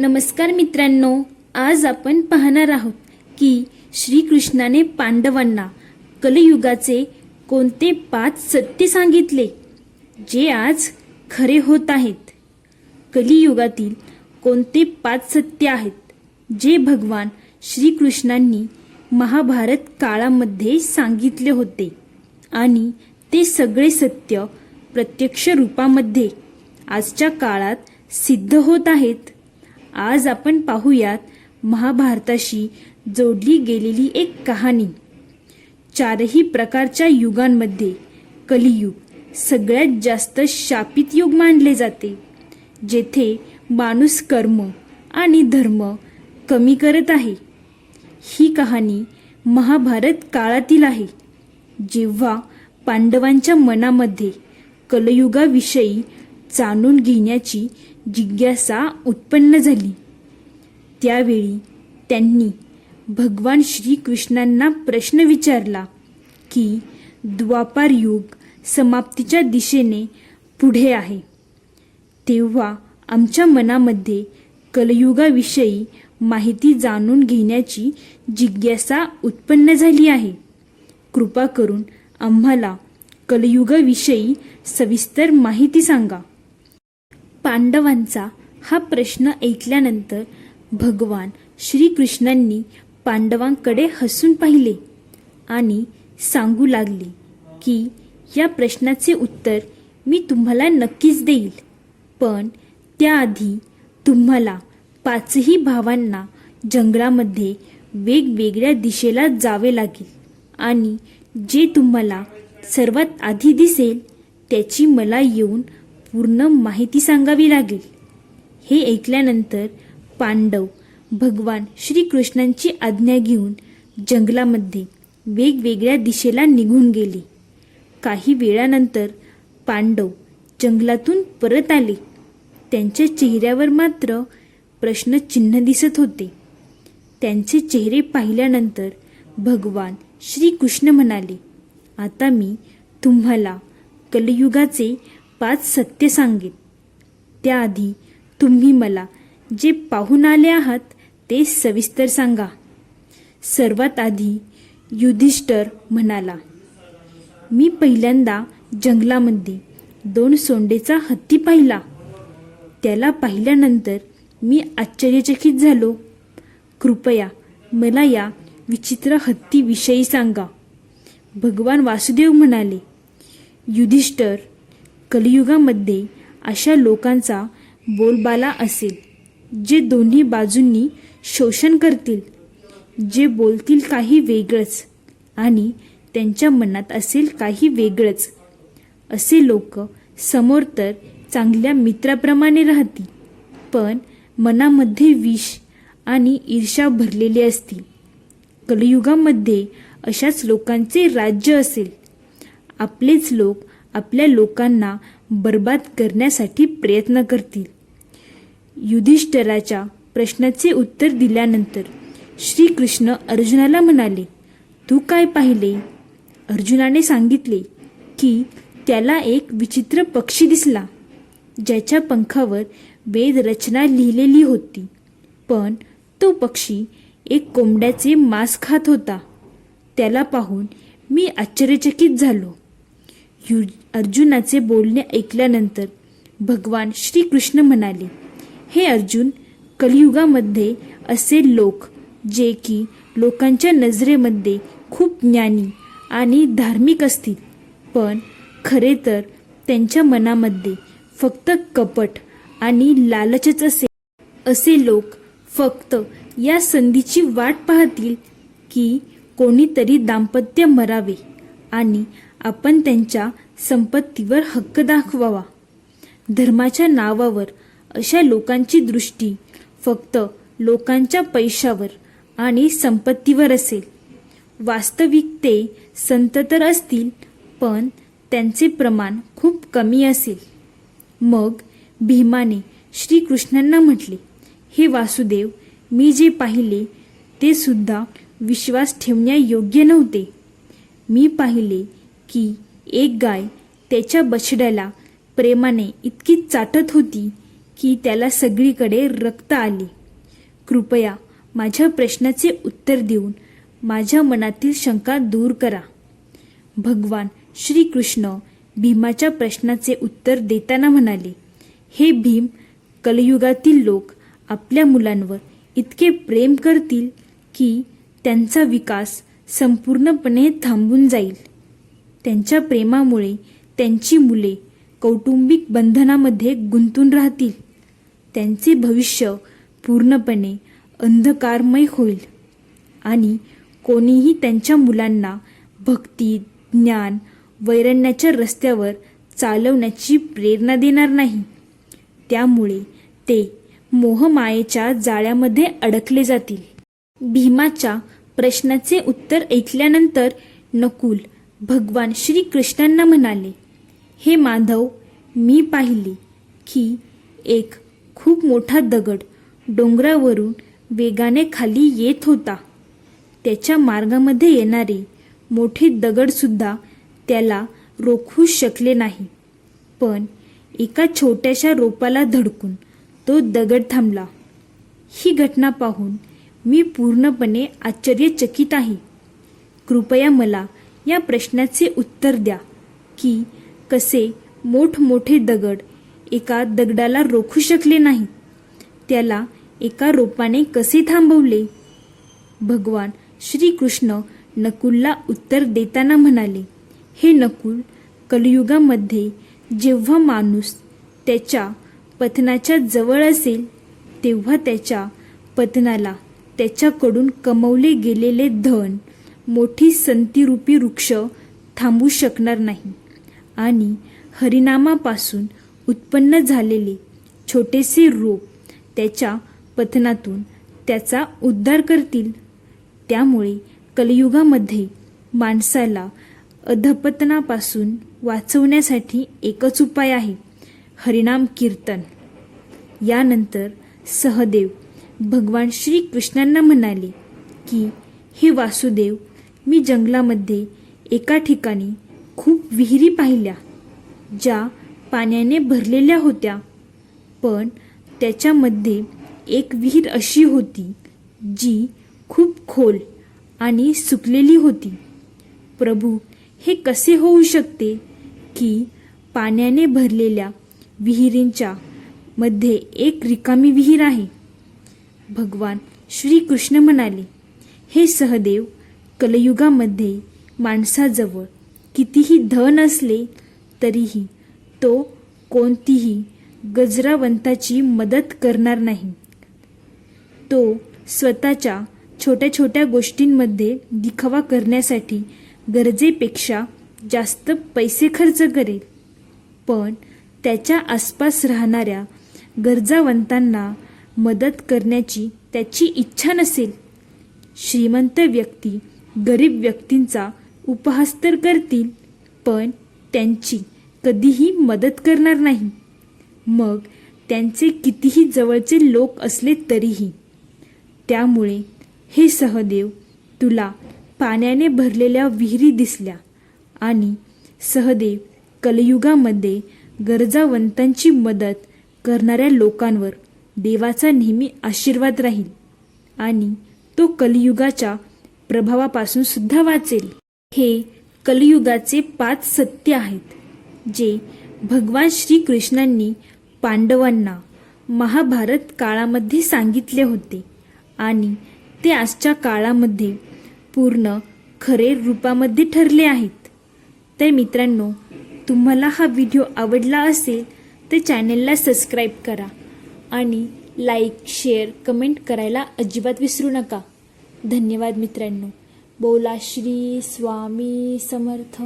नमस्कार मित्रांनो आज आपण पाहणार आहोत की श्रीकृष्णाने पांडवांना कलियुगाचे कोणते पाच सत्य सांगितले जे आज खरे होत आहेत. कलियुगातील कोणते पाच सत्य आहेत जे भगवान श्रीकृष्णांनी महाभारत काळामध्ये सांगितले होते आणि ते सगळे सत्य प्रत्यक्ष रूपामध्ये आजच्या काळात सिद्ध होत आहेत? आज आपण पाहूयात महाभारताशी जोडली गेलेली एक कहाणी. चारही प्रकारच्या युगांमध्ये कलियुग सगळ्यात जास्त शापित युग मानले जाते जेथे माणूस कर्म आणि धर्म कमी करत आहे. ही कहाणी महाभारत काळातील आहे जेव्हा पांडवांच्या मनामध्ये कलयुगाविषयी जाणून घेण्याची जिज्ञासा उत्पन्न झाली. त्यावेळी त्यांनी भगवान श्रीकृष्णांना प्रश्न विचारला की द्वापार युग समाप्तीच्या दिशेने पुढे आहे. तेव्हा आमच्या मनामध्ये कलयुगाविषयी माहिती जाणून घेण्याची जिज्ञासा उत्पन्न झाली आहे. कृपा करून आम्हाला कलयुगाविषयी सविस्तर माहिती सांगा. पांडवांचा हा प्रश्न ऐकल्यानंतर भगवान श्रीकृष्णांनी पांडवांकडे हसून पाहिले आणि सांगू लागले की या प्रश्नाचे उत्तर मी तुम्हाला नक्कीच देईल. पण त्याआधी तुम्हाला पाचही भावांना जंगलामध्ये वेगवेगळ्या दिशेला जावे लागेल आणि जे तुम्हाला सर्वात आधी दिसेल त्याची मला येऊन पूर्ण माहिती सांगावी लागेल. हे ऐकल्यानंतर पांडव भगवान श्रीकृष्णांची आज्ञा घेऊन जंगलामध्ये वेगवेगळ्या दिशेला निघून गेले. काही वेळानंतर पांडव जंगलातून परत आले. त्यांच्या चेहऱ्यावर मात्र प्रश्नचिन्ह दिसत होते. त्यांचे चेहरे पाहिल्यानंतर भगवान श्रीकृष्ण म्हणाले आता मी तुम्हाला कलियुगाचे पाच सत्य सांगेन. त्याआधी तुम्ही मला जे पाहून आले आहात ते सविस्तर सांगा. सर्वात आधी युधिष्ठर म्हणाला मी पहिल्यांदा जंगलामध्ये दोन सोंडेचा हत्ती पाहिला. त्याला पाहिल्यानंतर मी आश्चर्यचकित झालो. कृपया मला या विचित्र हत्तीविषयी सांगा. भगवान वासुदेव म्हणाले युधिष्ठर कलियुगामध्ये अशा लोकांचा बोलबाला असेल जे दोन्ही बाजूंनी शोषण करतील जे बोलतील काही वेगळंच आणि त्यांच्या मनात असेल काही वेगळंच. असे लोक समोर तर चांगल्या मित्राप्रमाणे राहतील पण मनामध्ये विष आणि ईर्षा भरलेली असतील. कलियुगामध्ये अशाच लोकांचे राज्य असेल. आपलेच लोक आपल्या लोकांना बर्बाद करण्यासाठी प्रयत्न करतील. युधिष्ठराच्या प्रश्नाचे उत्तर दिल्यानंतर श्रीकृष्ण अर्जुनाला म्हणाले तू काय पाहिले? अर्जुनाने सांगितले की त्याला एक विचित्र पक्षी दिसला ज्याच्या पंखावर वेदरचना लिहिलेली होती. पण तो पक्षी एक कोंबड्याचे मांस खात होता. त्याला पाहून मी आश्चर्यचकित झालो. यु अर्जुनाचे बोलणे ऐकल्यानंतर भगवान श्रीकृष्ण म्हणाले हे अर्जुन कलियुगामध्ये असे लोक जे की लोकांच्या नजरेमध्ये खूप ज्ञानी आणि धार्मिक असतील पण खरे तर त्यांच्या मनामध्ये फक्त कपट आणि लालचच असेल असे लोक फक्त या संधीची वाट पाहतील की कोणीतरी दाम्पत्य मरावे. आणि आपण त्यांच्या संपत्तीवर हक्क दाखवावा. धर्माच्या नावावर अशा लोकांची दृष्टी फक्त लोकांच्या पैशावर आणि संपत्तीवर असेल. वास्तविक ते संत तर असतील पण त्यांचे प्रमाण खूप कमी असेल. मग भीमाने श्रीकृष्णांना म्हटले हे वासुदेव मी जे पाहिले ते सुद्धा विश्वास ठेवण्यायोग्य नव्हते. मी पाहिले की एक गाय त्याच्या बछड्याला प्रेमाने इतकी चाटत होती की त्याला सगळीकडे रक्त आले. कृपया माझ्या प्रश्नाचे उत्तर देऊन माझ्या मनातील शंका दूर करा. भगवान श्रीकृष्ण भीमाच्या प्रश्नाचे उत्तर देताना म्हणाले हे भीम कलयुगातील लोक आपल्या मुलांवर इतके प्रेम करतील की त्यांचा विकास संपूर्णपणे थांबून जाईल. त्यांच्या प्रेमामुळे त्यांची मुले कौटुंबिक बंधनामध्ये गुंतून राहतील. त्यांचे भविष्य पूर्णपणे अंधकारमय होईल. आणि कोणीही त्यांच्या मुलांना भक्ती ज्ञान वैरण्याच्या रस्त्यावर चालवण्याची प्रेरणा देणार नाही. त्यामुळे ते मोहमायेच्या जाळ्यामध्ये अडकले जातील. भीमाच्या प्रश्नाचे उत्तर ऐकल्यानंतर नकुल भगवान श्रीकृष्णांना म्हणाले हे माधव मी पाहिले की एक खूप मोठा दगड डोंगरावरून वेगाने खाली येत होता. त्याच्या मार्गामध्ये येणारे मोठे दगडसुद्धा त्याला रोखू शकले नाही. पण एका छोट्याशा रोपाला धडकून तो दगड थांबला. ही घटना पाहून मी पूर्णपणे आश्चर्यचकित आहे. कृपया मला या प्रश्नाचे उत्तर द्या की कसे मोठमोठे दगड एका दगडाला रोखू शकले नाही? त्याला एका रोपाने कसे थांबवले? भगवान श्रीकृष्ण नकुलला उत्तर देताना म्हणाले हे नकुल कलियुगामध्ये जेव्हा माणूस त्याच्या पतनाच्या जवळ असेल तेव्हा त्याच्या पतनाला त्याच्याकडून कमवले गेलेले धन मोठी संतीरूपी वृक्ष थांबू शकणार नाही. आणि हरिनामापासून उत्पन्न झालेले छोटेसे रोप त्याच्या पतनातून त्याचा उद्धार करतील. त्यामुळे कलियुगामध्ये माणसाला अधपतनापासून वाचवण्यासाठी एकच उपाय आहे हरिनाम कीर्तन. यानंतर सहदेव भगवान श्रीकृष्णांना म्हणाले की हे वासुदेव मी जंगलामध्ये एका ठिकाणी खूप विहिरी पाहिल्या ज्या पाण्याने भरलेल्या होत्या. पण त्याच्यामध्ये एक विहीर अशी होती जी खूप खोल आणि सुकलेली होती. प्रभू हे कसे होऊ शकते की पाण्याने भरलेल्या विहिरींच्या मध्ये एक रिकामी विहीर आहे? भगवान श्रीकृष्ण म्हणाले हे सहदेव कलयुगामध्ये माणसाजवळ कितीही धन असले तरीही तो कोणतीही गजरावंताची मदत करणार नाही. तो स्वतःच्या छोट्या छोट्या गोष्टींमध्ये दिखावा करण्यासाठी गरजेपेक्षा जास्त पैसे खर्च करेल. पण त्याच्या आसपास राहणाऱ्या गरजावंतांना मदत करण्याची त्याची इच्छा नसेल. श्रीमंत व्यक्ती गरीब व्यक्तींचा उपहास तर करतील पण त्यांची कधीही मदत करणार नाही. मग त्यांचे कितीही जवळचे लोक असले तरीही. त्यामुळे हे सहदेव तुला पाण्याने भरलेल्या विहिरी दिसल्या आणि सहदेव कलयुगामध्ये गरजावंतांची मदत करणाऱ्या लोकांवर देवाचा नेहमी आशीर्वाद राहील आणि तो कलियुगाच्या प्रभावापासून सुद्धा वाचेल. हे कलियुगाचे पाच सत्य आहेत जे भगवान श्रीकृष्णांनी पांडवांना महाभारत काळामध्ये सांगितले होते आणि ते आजच्या काळामध्ये पूर्ण खरे रूपामध्ये ठरले आहेत. तर मित्रांनो तुम्हाला हा व्हिडिओ आवडला असेल तर चॅनलला सबस्क्राईब करा. आणि लाईक शेअर कमेंट करायला अजिबात विसरू नका. धन्यवाद मित्रांनो. बोला श्री स्वामी समर्थ.